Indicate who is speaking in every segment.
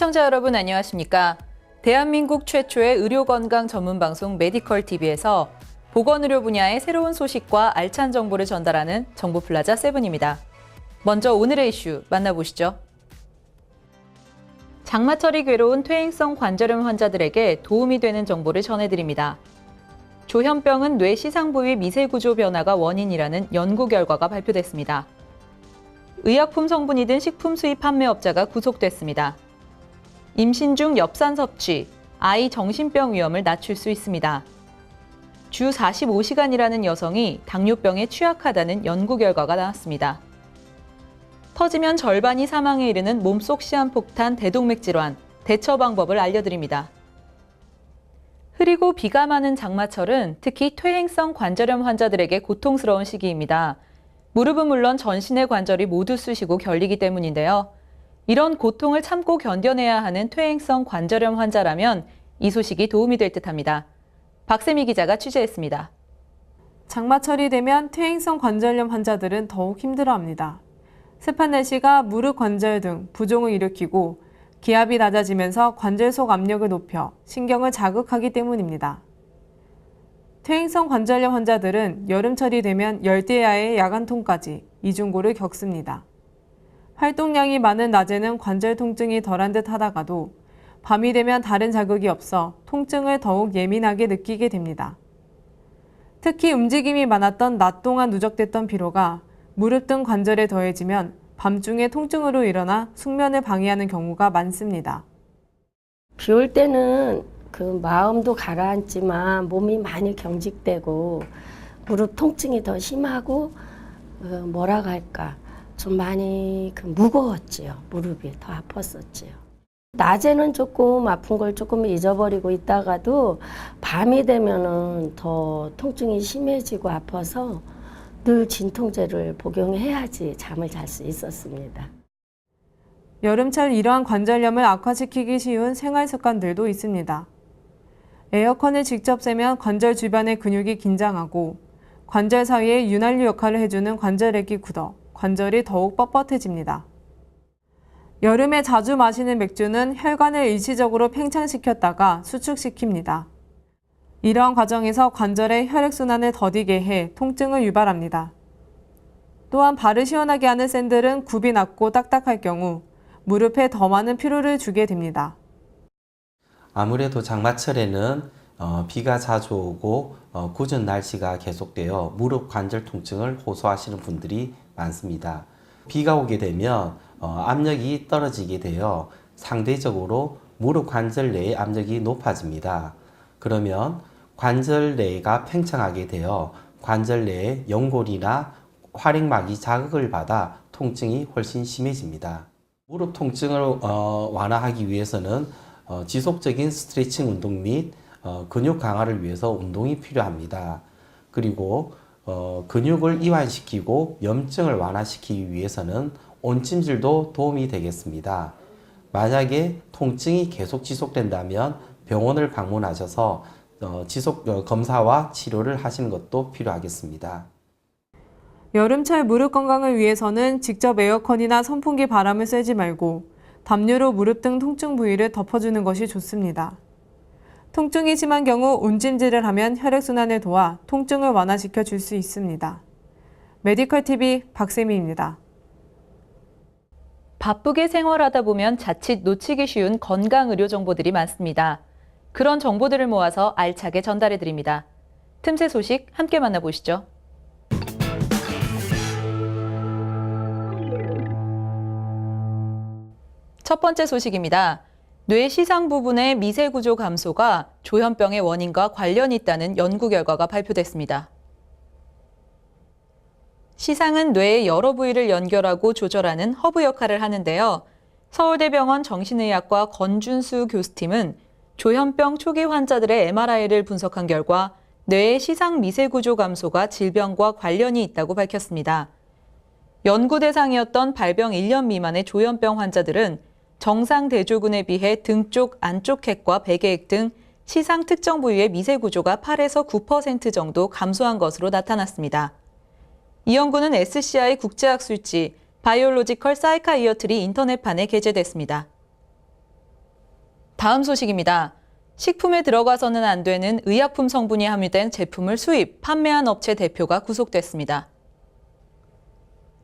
Speaker 1: 시청자 여러분 안녕하십니까? 대한민국 최초의 의료 건강 전문 방송 메디컬 TV에서 보건 의료 분야의 새로운 소식과 알찬 정보를 전달하는 정보 플라자 세븐입니다. 먼저 오늘의 이슈 만나보시죠. 장마철이 괴로운 퇴행성 관절염 환자들에게 도움이 되는 정보를 전해드립니다. 조현병은 뇌 시상 부위 미세 구조 변화가 원인이라는 연구 결과가 발표됐습니다. 의약품 성분이 든 식품 수입 판매업자가 구속됐습니다. 임신 중 엽산 섭취, 아이 정신병 위험을 낮출 수 있습니다. 주 45시간이라는 여성이 당뇨병에 취약하다는 연구 결과가 나왔습니다. 터지면 절반이 사망에 이르는 몸속 시한폭탄 대동맥 질환 대처 방법을 알려드립니다. 흐리고 비가 많은 장마철은 특히 퇴행성 관절염 환자들에게 고통스러운 시기입니다. 무릎은 물론 전신의 관절이 모두 쑤시고 결리기 때문인데요. 이런 고통을 참고 견뎌내야 하는 퇴행성 관절염 환자라면 이 소식이 도움이 될 듯합니다. 박세미 기자가 취재했습니다.
Speaker 2: 장마철이 되면 퇴행성 관절염 환자들은 더욱 힘들어합니다. 습한 날씨가 무릎 관절 등 부종을 일으키고 기압이 낮아지면서 관절 속 압력을 높여 신경을 자극하기 때문입니다. 퇴행성 관절염 환자들은 여름철이 되면 열대야의 야간통까지 이중고를 겪습니다. 활동량이 많은 낮에는 관절 통증이 덜한 듯 하다가도 밤이 되면 다른 자극이 없어 통증을 더욱 예민하게 느끼게 됩니다. 특히 움직임이 많았던 낮 동안 누적됐던 피로가 무릎 등 관절에 더해지면 밤중에 통증으로 일어나 숙면을 방해하는 경우가 많습니다.
Speaker 3: 비 올 때는 그 마음도 가라앉지만 몸이 많이 경직되고 무릎 통증이 더 심하고 어, 뭐라 할까 좀 많이 그 무거웠지요 무릎이 더 아팠었지요 낮에는 조금 아픈 걸 조금 잊어버리고 있다가도 밤이 되면은 더 통증이 심해지고 아파서 늘 진통제를 복용해야지 잠을 잘 수 있었습니다.
Speaker 2: 여름철 이러한 관절염을 악화시키기 쉬운 생활 습관들도 있습니다. 에어컨을 직접 쐬면 관절 주변의 근육이 긴장하고 관절 사이에 윤활유 역할을 해주는 관절액이 굳어 관절이 더욱 뻣뻣해집니다. 여름에 자주 마시는 맥주는 혈관을 일시적으로 팽창시켰다가 수축시킵니다. 이러한 과정에서 관절의 혈액순환을 더디게 해 통증을 유발합니다. 또한 발을 시원하게 하는 샌들은 굽이 낮고 딱딱할 경우 무릎에 더 많은 피로를 주게 됩니다.
Speaker 4: 아무래도 장마철에는 어, 비가 자주 오고 어, 궂은 날씨가 계속되어 무릎 관절 통증을 호소하시는 분들이 많습니다. 비가 오게 되면 어, 압력이 떨어지게 되어 상대적으로 무릎 관절 내의 압력이 높아집니다. 그러면 관절 내가 팽창하게 되어 관절 내의 연골이나 활액막이 자극을 받아 통증이 훨씬 심해집니다. 무릎 통증을 어, 완화하기 위해서는 어, 지속적인 스트레칭 운동 및 어, 근육 강화를 위해서 운동이 필요합니다. 그리고 어, 근육을 이완시키고 염증을 완화시키기 위해서는 온찜질도 도움이 되겠습니다. 만약에 통증이 계속 지속된다면 병원을 방문하셔서 어, 지속 어, 검사와 치료를 하시는 것도 필요하겠습니다.
Speaker 2: 여름철 무릎 건강을 위해서는 직접 에어컨이나 선풍기 바람을 쐬지 말고 담요로 무릎 등 통증 부위를 덮어주는 것이 좋습니다. 통증이 심한 경우 온찜질을 하면 혈액순환을 도와 통증을 완화시켜 줄 수 있습니다. 메디컬 TV 박세미입니다.
Speaker 1: 바쁘게 생활하다 보면 자칫 놓치기 쉬운 건강 의료 정보들이 많습니다. 그런 정보들을 모아서 알차게 전달해 드립니다. 틈새 소식 함께 만나보시죠. 첫 번째 소식입니다. 뇌 시상 부분의 미세 구조 감소가 조현병의 원인과 관련이 있다는 연구 결과가 발표됐습니다. 시상은 뇌의 여러 부위를 연결하고 조절하는 허브 역할을 하는데요. 서울대병원 정신의학과 건준수 교수팀은 조현병 초기 환자들의 MRI를 분석한 결과 뇌의 시상 미세 구조 감소가 질병과 관련이 있다고 밝혔습니다. 연구 대상이었던 발병 1년 미만의 조현병 환자들은 정상 대조군에 비해 등쪽 안쪽 핵과 베개액 등 시상 특정 부위의 미세 구조가 8에서 9% 정도 감소한 것으로 나타났습니다. 이 연구는 SCI 국제학술지 바이올로지컬 사이카 이어트리 인터넷판에 게재됐습니다. 다음 소식입니다. 식품에 들어가서는 안 되는 의약품 성분이 함유된 제품을 수입, 판매한 업체 대표가 구속됐습니다.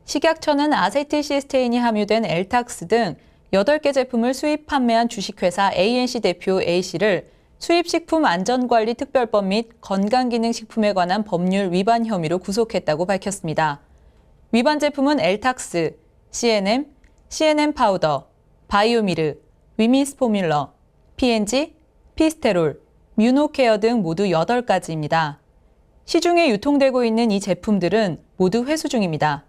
Speaker 1: 식약처는 아세틸시스테인이 함유된 엘탁스 등 8개 제품을 수입 판매한 주식회사 ANC 대표 A씨를 수입식품 안전관리 특별법 및 건강기능식품에 관한 법률 위반 혐의로 구속했다고 밝혔습니다. 위반 제품은 엘탁스, CNM, CNM 파우더, 바이오미르, 위미스 포뮬러, PNG, 피스테롤, 뮤노케어 등 모두 8가지입니다. 시중에 유통되고 있는 이 제품들은 모두 회수 중입니다.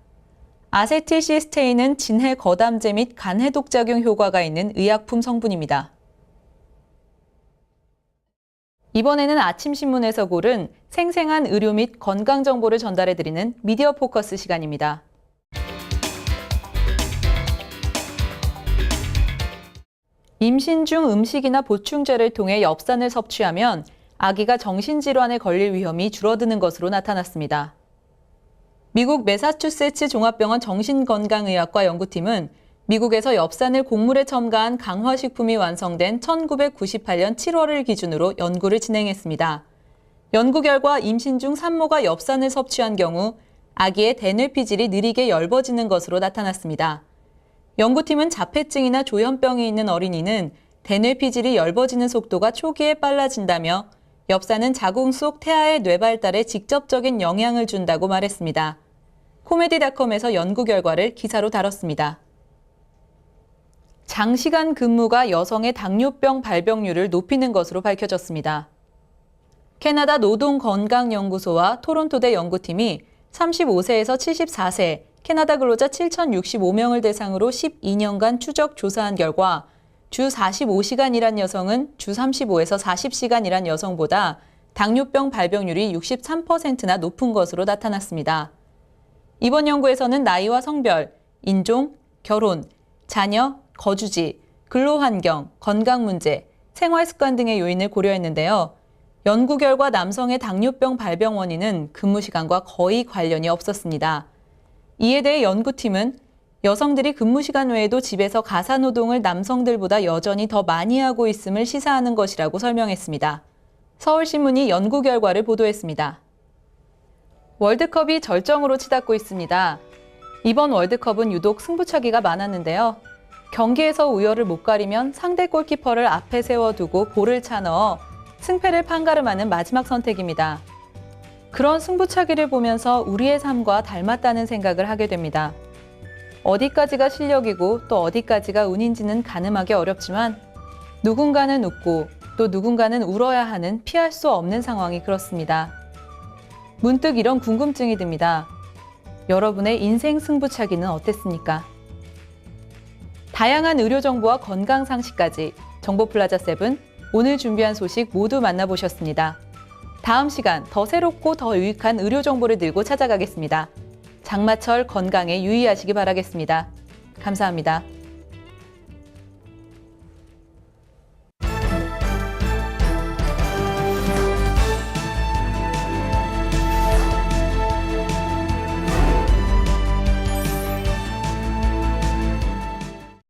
Speaker 1: 아세틸시스테인은 진해 거담제 및 간 해독 작용 효과가 있는 의약품 성분입니다. 이번에는 아침 신문에서 고른 생생한 의료 및 건강 정보를 전달해 드리는 미디어 포커스 시간입니다. 임신 중 음식이나 보충제를 통해 엽산을 섭취하면 아기가 정신질환에 걸릴 위험이 줄어드는 것으로 나타났습니다. 미국 매사추세츠 종합병원 정신건강의학과 연구팀은 미국에서 엽산을 곡물에 첨가한 강화식품이 완성된 1998년 7월을 기준으로 연구를 진행했습니다. 연구 결과 임신 중 산모가 엽산을 섭취한 경우 아기의 대뇌피질이 느리게 엷어지는 것으로 나타났습니다. 연구팀은 자폐증이나 조현병이 있는 어린이는 대뇌피질이 엷어지는 속도가 초기에 빨라진다며 엽산은 자궁 속 태아의 뇌 발달에 직접적인 영향을 준다고 말했습니다. 코미디닷컴에서 연구 결과를 기사로 다뤘습니다. 장시간 근무가 여성의 당뇨병 발병률을 높이는 것으로 밝혀졌습니다. 캐나다 노동건강연구소와 토론토대 연구팀이 35세에서 74세 캐나다 근로자 7,065명을 대상으로 12년간 추적 조사한 결과 주 45시간 일한 여성은 주 35에서 40시간 일한 여성보다 당뇨병 발병률이 63%나 높은 것으로 나타났습니다. 이번 연구에서는 나이와 성별, 인종, 결혼, 자녀, 거주지, 근로환경, 건강 문제, 생활 습관 등의 요인을 고려했는데요. 연구 결과 남성의 당뇨병 발병 원인은 근무 시간과 거의 관련이 없었습니다. 이에 대해 연구팀은 여성들이 근무 시간 외에도 집에서 가사 노동을 남성들보다 여전히 더 많이 하고 있음을 시사하는 것이라고 설명했습니다. 서울신문이 연구 결과를 보도했습니다. 월드컵이 절정으로 치닫고 있습니다. 이번 월드컵은 유독 승부차기가 많았는데요. 경기에서 우열을 못 가리면 상대 골키퍼를 앞에 세워두고 볼을 차 넣어 승패를 판가름하는 마지막 선택입니다. 그런 승부차기를 보면서 우리의 삶과 닮았다는 생각을 하게 됩니다. 어디까지가 실력이고 또 어디까지가 운인지는 가늠하기 어렵지만 누군가는 웃고 또 누군가는 울어야 하는 피할 수 없는 상황이 그렇습니다. 문득 이런 궁금증이 듭니다. 여러분의 인생 승부차기는 어땠습니까? 다양한 의료 정보와 건강 상식까지 정보 플라자 세븐 오늘 준비한 소식 모두 만나보셨습니다. 다음 시간 더 새롭고 더 유익한 의료 정보를 들고 찾아가겠습니다. 장마철 건강에 유의하시기 바라겠습니다. 감사합니다.